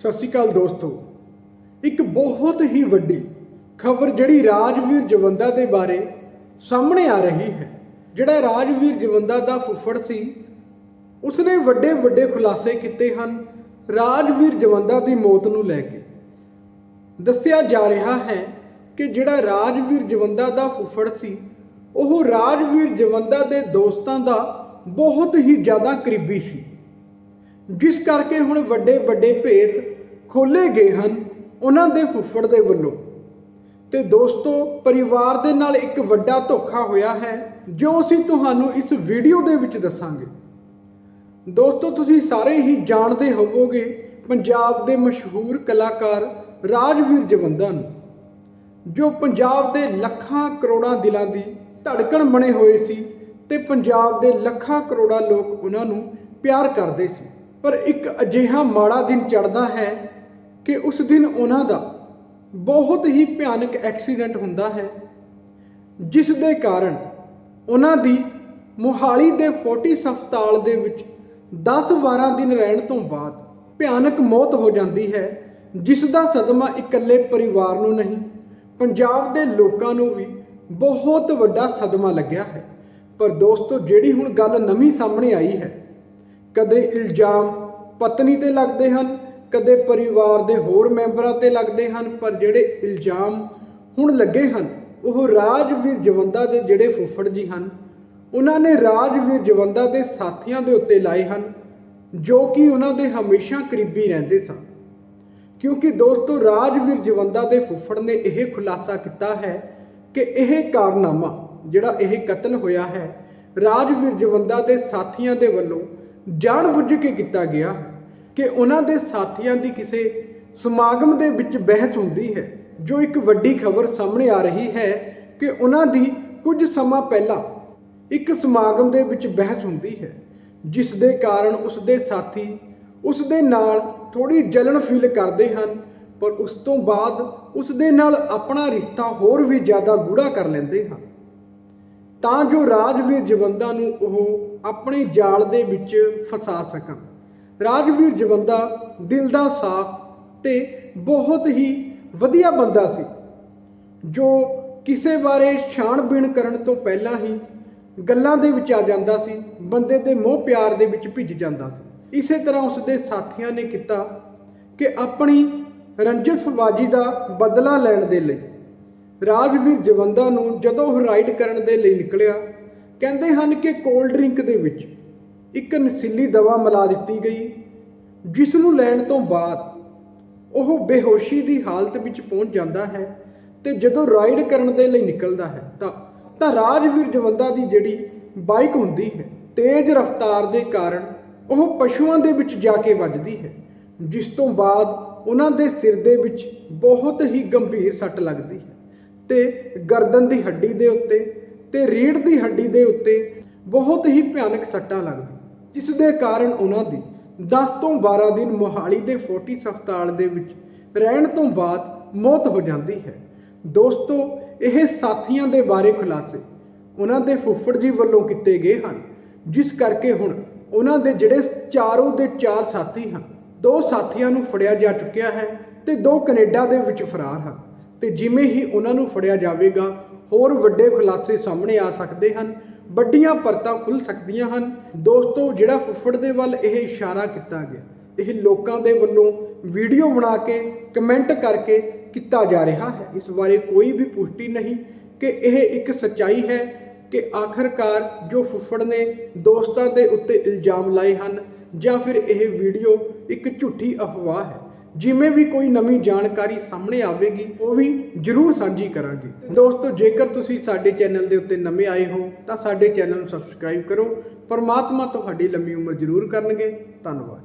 ਸਤਿ ਸ਼੍ਰੀ ਅਕਾਲ ਦੋਸਤੋ। ਇੱਕ ਬਹੁਤ ਹੀ ਵੱਡੀ ਖਬਰ ਜਿਹੜੀ ਰਾਜਵੀਰ ਜਵੰਦਾ ਦੇ ਬਾਰੇ ਸਾਹਮਣੇ ਆ ਰਹੀ ਹੈ। ਜਿਹੜਾ ਰਾਜਵੀਰ ਜਵੰਦਾ ਦਾ ਫੁੱਫੜ ਸੀ, ਉਸਨੇ ਵੱਡੇ ਵੱਡੇ ਖੁਲਾਸੇ ਕੀਤੇ ਹਨ ਰਾਜਵੀਰ ਜਵੰਦਾ ਦੀ ਮੌਤ ਨੂੰ ਲੈ ਕੇ। ਦੱਸਿਆ ਜਾ ਰਿਹਾ ਹੈ ਕਿ ਜਿਹੜਾ ਰਾਜਵੀਰ ਜਵੰਦਾ ਦਾ ਫੁੱਫੜ ਸੀ, ਉਹ ਰਾਜਵੀਰ ਜਵੰਦਾ ਦੇ ਦੋਸਤਾਂ ਦਾ ਬਹੁਤ ਹੀ ਜ਼ਿਆਦਾ ਕਰੀਬੀ ਸੀ। ਜਿਸ ਕਰਕੇ ਹੁਣ ਵੱਡੇ ਵੱਡੇ ਭੇਤ ਖੋਲੇ ਗਏ ਹਨ ਉਹਨਾਂ ਦੇ ਫੁੱਫੜ ਦੇ ਵੱਲੋਂ। ਤੇ ਦੋਸਤੋ, ਪਰਿਵਾਰ ਦੇ ਨਾਲ ਇੱਕ ਵੱਡਾ ਧੋਖਾ ਹੋਇਆ ਹੈ, ਜੋ ਅਸੀਂ ਤੁਹਾਨੂੰ ਇਸ ਵੀਡੀਓ ਦੇ ਵਿੱਚ ਦੱਸਾਂਗੇ। ਦੋਸਤੋ, ਤੁਸੀਂ ਸਾਰੇ ਹੀ ਜਾਣਦੇ ਹੋਵੋਗੇ, ਪੰਜਾਬ ਦੇ ਮਸ਼ਹੂਰ ਕਲਾਕਾਰ ਰਾਜਵੀਰ ਜਵੰਦਾ ਨੂੰ ਜੋ ਪੰਜਾਬ ਦੇ ਲੱਖਾਂ ਕਰੋੜਾਂ ਦਿਲਾਂ ਦੀ ਧੜਕਣ ਬਣੇ ਹੋਏ ਸੀ ਤੇ ਪੰਜਾਬ ਦੇ ਲੱਖਾਂ ਕਰੋੜਾਂ ਲੋਕ ਉਹਨਾਂ ਨੂੰ ਪਿਆਰ ਕਰਦੇ ਸੀ। ਪਰ ਇੱਕ ਅਜਿਹਾ ਮਾੜਾ ਦਿਨ ਚੜਦਾ ਹੈ ਕਿ ਉਸ ਦਿਨ ਉਹਨਾਂ ਦਾ ਬਹੁਤ ਹੀ ਭਿਆਨਕ ਐਕਸੀਡੈਂਟ ਹੁੰਦਾ ਹੈ, ਜਿਸ ਦੇ ਕਾਰਨ ਉਹਨਾਂ ਦੀ ਮੋਹਾਲੀ ਦੇ ਫੋਰਟਿਸ ਹਸਪਤਾਲ ਦੇ ਵਿੱਚ 10-12 ਦਿਨ ਰਹਿਣ ਤੋਂ ਬਾਅਦ ਭਿਆਨਕ ਮੌਤ ਹੋ ਜਾਂਦੀ ਹੈ, ਜਿਸ ਦਾ ਸਦਮਾ ਇਕੱਲੇ ਪਰਿਵਾਰ ਨੂੰ ਨਹੀਂ, ਪੰਜਾਬ ਦੇ ਲੋਕਾਂ ਨੂੰ ਵੀ ਬਹੁਤ ਵੱਡਾ ਸਦਮਾ ਲੱਗਿਆ ਹੈ। ਪਰ ਦੋਸਤੋ, ਜਿਹੜੀ ਹੁਣ ਗੱਲ ਨਵੀਂ ਸਾਹਮਣੇ ਆਈ ਹੈ ਕਦੇ ਇਲਜ਼ਾਮ ਪਤਨੀ ਤੇ ਲੱਗਦੇ ਹਨ, ਕਦੇ ਪਰਿਵਾਰ ਦੇ ਹੋਰ ਮੈਂਬਰਾਂ ਤੇ ਲੱਗਦੇ ਹਨ, ਪਰ ਜਿਹੜੇ ਇਲਜ਼ਾਮ ਹੁਣ ਲੱਗੇ ਹਨ, ਉਹ ਰਾਜਵੀਰ ਜਵੰਦਾ ਦੇ ਜਿਹੜੇ ਫੁੱਫੜ ਜੀ ਹਨ, ਉਹਨਾਂ ਨੇ ਰਾਜਵੀਰ ਜਵੰਦਾ ਦੇ ਸਾਥੀਆਂ ਦੇ ਉੱਤੇ ਲਾਏ ਹਨ, ਜੋ ਕਿ ਉਹਨਾਂ ਦੇ ਹਮੇਸ਼ਾ ਕਰੀਬੀ ਰਹਿੰਦੇ ਸਨ। ਕਿਉਂਕਿ ਦੋਸਤੋ, ਰਾਜਵੀਰ ਜਵੰਦਾ ਦੇ ਫੁੱਫੜ ਨੇ ਇਹ ਖੁਲਾਸਾ ਕੀਤਾ ਹੈ ਕਿ ਇਹ ਕਾਰਨਾਮਾ ਜਿਹੜਾ ਇਹ ਕਤਲ ਹੋਇਆ ਹੈ, ਰਾਜਵੀਰ ਜਵੰਦਾ ਦੇ ਸਾਥੀਆਂ ਦੇ ਵੱਲੋਂ ਜਾਣਬੁੱਝ ਕੇ ਕੀਤਾ ਗਿਆ ਕਿ ਉਹਨਾਂ ਦੇ ਸਾਥੀਆਂ ਦੀ ਕਿਸੇ ਸਮਾਗਮ ਦੇ ਵਿੱਚ ਬਹਿਸ ਹੁੰਦੀ ਹੈ, ਜੋ ਇੱਕ ਵੱਡੀ ਖਬਰ ਸਾਹਮਣੇ ਆ ਰਹੀ ਹੈ ਕਿ ਉਹਨਾਂ ਦੀ ਕੁਝ ਸਮਾਂ ਪਹਿਲਾਂ ਇੱਕ ਸਮਾਗਮ ਦੇ ਵਿੱਚ ਬਹਿਸ ਹੁੰਦੀ ਹੈ, ਜਿਸ ਦੇ ਕਾਰਨ ਉਸ ਦੇ ਸਾਥੀ ਉਸ ਦੇ ਨਾਲ ਥੋੜੀ ਜਲਨ ਫੀਲ ਕਰਦੇ ਹਨ, ਪਰ ਉਸ ਤੋਂ ਬਾਅਦ ਉਸ ਦੇ ਨਾਲ ਆਪਣਾ ਰਿਸ਼ਤਾ ਹੋਰ ਵੀ ਜ਼ਿਆਦਾ ਗੂੜਾ ਕਰ ਲੈਂਦੇ ਹਨ। ਤਾਂ ਜੋ ਰਾਜਵੀਰ ਜਵੰਦਾ ਨੂੰ ਉਹ ਆਪਣੇ ਜਾਲ ਦੇ ਵਿੱਚ ਫਸਾ ਸਕਣ। ਰਾਜਵੀਰ ਜਵੰਦਾ ਦਿਲ ਦਾ ਸਾਫ਼ ਤੇ ਬਹੁਤ ਹੀ ਵਧੀਆ ਬੰਦਾ ਸੀ, ਜੋ ਕਿਸੇ ਬਾਰੇ ਛਾਣਬੀਣ ਕਰਨ ਤੋਂ ਪਹਿਲਾਂ ਹੀ ਗੱਲਾਂ ਦੇ ਵਿੱਚ ਆ ਜਾਂਦਾ ਸੀ, ਬੰਦੇ ਦੇ ਮੋਹ ਪਿਆਰ ਦੇ ਵਿੱਚ ਭਿੱਜ ਜਾਂਦਾ ਸੀ। ਇਸੇ ਤਰ੍ਹਾਂ ਉਸ ਦੇ ਸਾਥੀਆਂ ਨੇ ਕੀਤਾ ਕਿ ਆਪਣੀ ਰੰਜਸਬਾਜੀ ਦਾ ਬਦਲਾ ਲੈਣ ਦੇ ਲਈ। ਰਾਜਵੀਰ ਜਵੰਦਾ ਨੂੰ ਜਦੋਂ ਉਹ ਰਾਈਡ ਕਰਨ ਦੇ ਲਈ ਨਿਕਲਿਆ, ਕਹਿੰਦੇ ਹਨ ਕਿ ਕੋਲਡ ਡਰਿੰਕ ਦੇ ਵਿੱਚ ਇੱਕ ਨਸ਼ੀਲੀ ਦਵਾ ਮਿਲਾ ਦਿੱਤੀ ਗਈ ਜਿਸ ਨੂੰ ਲੈਣ ਤੋਂ ਬਾਅਦ ਉਹ ਬੇਹੋਸ਼ੀ ਦੀ ਹਾਲਤ ਵਿੱਚ ਪਹੁੰਚ ਜਾਂਦਾ ਹੈ ਤੇ ਜਦੋਂ ਰਾਈਡ ਕਰਨ ਦੇ ਲਈ ਨਿਕਲਦਾ ਹੈ, ਤਾਂ ਤਾਂ ਰਾਜਵੀਰ ਜਵੰਦਾ ਦੀ ਜਿਹੜੀ ਬਾਈਕ ਹੁੰਦੀ ਹੈ, ਤੇਜ਼ ਰਫ਼ਤਾਰ ਦੇ ਕਾਰਨ ਉਹ ਪਸ਼ੂਆਂ ਦੇ ਵਿੱਚ ਜਾ ਕੇ ਵੱਜਦੀ ਹੈ, ਜਿਸ ਤੋਂ ਬਾਅਦ ਉਹਨਾਂ ਦੇ ਸਿਰ ਦੇ ਵਿੱਚ ਬਹੁਤ ਹੀ ਗੰਭੀਰ ਸੱਟ ਲੱਗਦੀ ਹੈ। ਤੇ ਗਰਦਨ ਦੀ ਹੱਡੀ ਦੇ ਉੱਤੇ ਤੇ ਰੀੜ੍ਹ ਦੀ ਹੱਡੀ ਦੇ ਉੱਤੇ ਬਹੁਤ ਹੀ ਭਿਆਨਕ ਸੱਟਾਂ ਲੱਗਦੀਆਂ। ਜਿਸ ਦੇ ਕਾਰਨ ਉਹਨਾਂ ਦੀ 10 ਤੋਂ 12 ਦਿਨ ਮੋਹਾਲੀ ਦੇ ਫੋਰਟਿਸ ਹਸਪਤਾਲ ਦੇ ਵਿੱਚ ਰਹਿਣ ਤੋਂ ਬਾਅਦ ਮੌਤ ਹੋ ਜਾਂਦੀ ਹੈ। ਦੋਸਤੋ, ਇਹ ਸਾਥੀਆਂ ਦੇ ਬਾਰੇ ਖੁਲਾਸੇ ਉਹਨਾਂ ਦੇ ਫੁੱਫੜ ਜੀ ਵੱਲੋਂ ਕੀਤੇ ਗਏ ਹਨ, ਜਿਸ ਕਰਕੇ ਹੁਣ ਉਹਨਾਂ ਦੇ ਜਿਹੜੇ ਚਾਰੋਂ ਦੇ ਚਾਰ ਸਾਥੀ ਹਨ, ਦੋ ਸਾਥੀਆਂ ਨੂੰ ਫੜਿਆ ਜਾ ਚੁੱਕਿਆ ਹੈ ਤੇ ਦੋ ਕੈਨੇਡਾ ਦੇ ਵਿੱਚ ਫਰਾਰ ਹਨ। ਤੇ ਜਿਵੇਂ ਹੀ ਉਹਨਾਂ ਨੂੰ ਫੜਿਆ ਜਾਵੇਗਾ, ਹੋਰ ਵੱਡੇ ਖੁਲਾਸੇ ਸਾਹਮਣੇ ਆ ਸਕਦੇ ਹਨ। ਵੱਡੀਆਂ ਪਰਤਾਂ ਖੁੱਲ ਸਕਦੀਆਂ ਹਨ। ਦੋਸਤੋ, ਜਿਹੜਾ ਫੁੱਫੜ ਦੇ ਵੱਲ ਇਹ ਇਸ਼ਾਰਾ ਕੀਤਾ ਗਿਆ, ਇਹ ਲੋਕਾਂ ਦੇ ਵੱਲੋਂ ਵੀਡੀਓ ਬਣਾ ਕੇ, ਕਮੈਂਟ ਕਰਕੇ ਕੀਤਾ ਜਾ ਰਿਹਾ ਹੈ। ਇਸ ਬਾਰੇ ਕੋਈ ਵੀ ਪੁਸ਼ਟੀ ਨਹੀਂ ਕਿ ਇਹ ਇੱਕ ਸੱਚਾਈ ਹੈ ਕਿ ਆਖਰਕਾਰ ਜੋ ਫੁੱਫੜ ਨੇ ਦੋਸਤਾਂ ਦੇ ਉੱਤੇ ਇਲਜ਼ਾਮ ਲਾਏ ਹਨ ਜਾਂ ਫਿਰ ਇਹ ਵੀਡੀਓ ਇੱਕ ਝੂਠੀ ਅਫਵਾਹ ਹੈ। ਜਿਵੇਂ ਵੀ ਕੋਈ ਨਵੀਂ ਜਾਣਕਾਰੀ ਸਾਹਮਣੇ ਆਵੇਗੀ, ਉਹ ਵੀ ਜ਼ਰੂਰ ਸਾਂਝੀ ਕਰਾਂਗੇ। ਦੋਸਤੋ, ਜੇਕਰ ਤੁਸੀਂ ਸਾਡੇ ਚੈਨਲ ਦੇ ਉੱਤੇ ਨਵੇਂ ਆਏ ਹੋ, ਤਾਂ ਸਾਡੇ ਚੈਨਲ ਨੂੰ ਸਬਸਕ੍ਰਾਈਬ ਕਰੋ। ਪਰਮਾਤਮਾ ਤੁਹਾਡੀ ਲੰਮੀ ਉਮਰ ਜ਼ਰੂਰ ਕਰਨਗੇ। ਧੰਨਵਾਦ।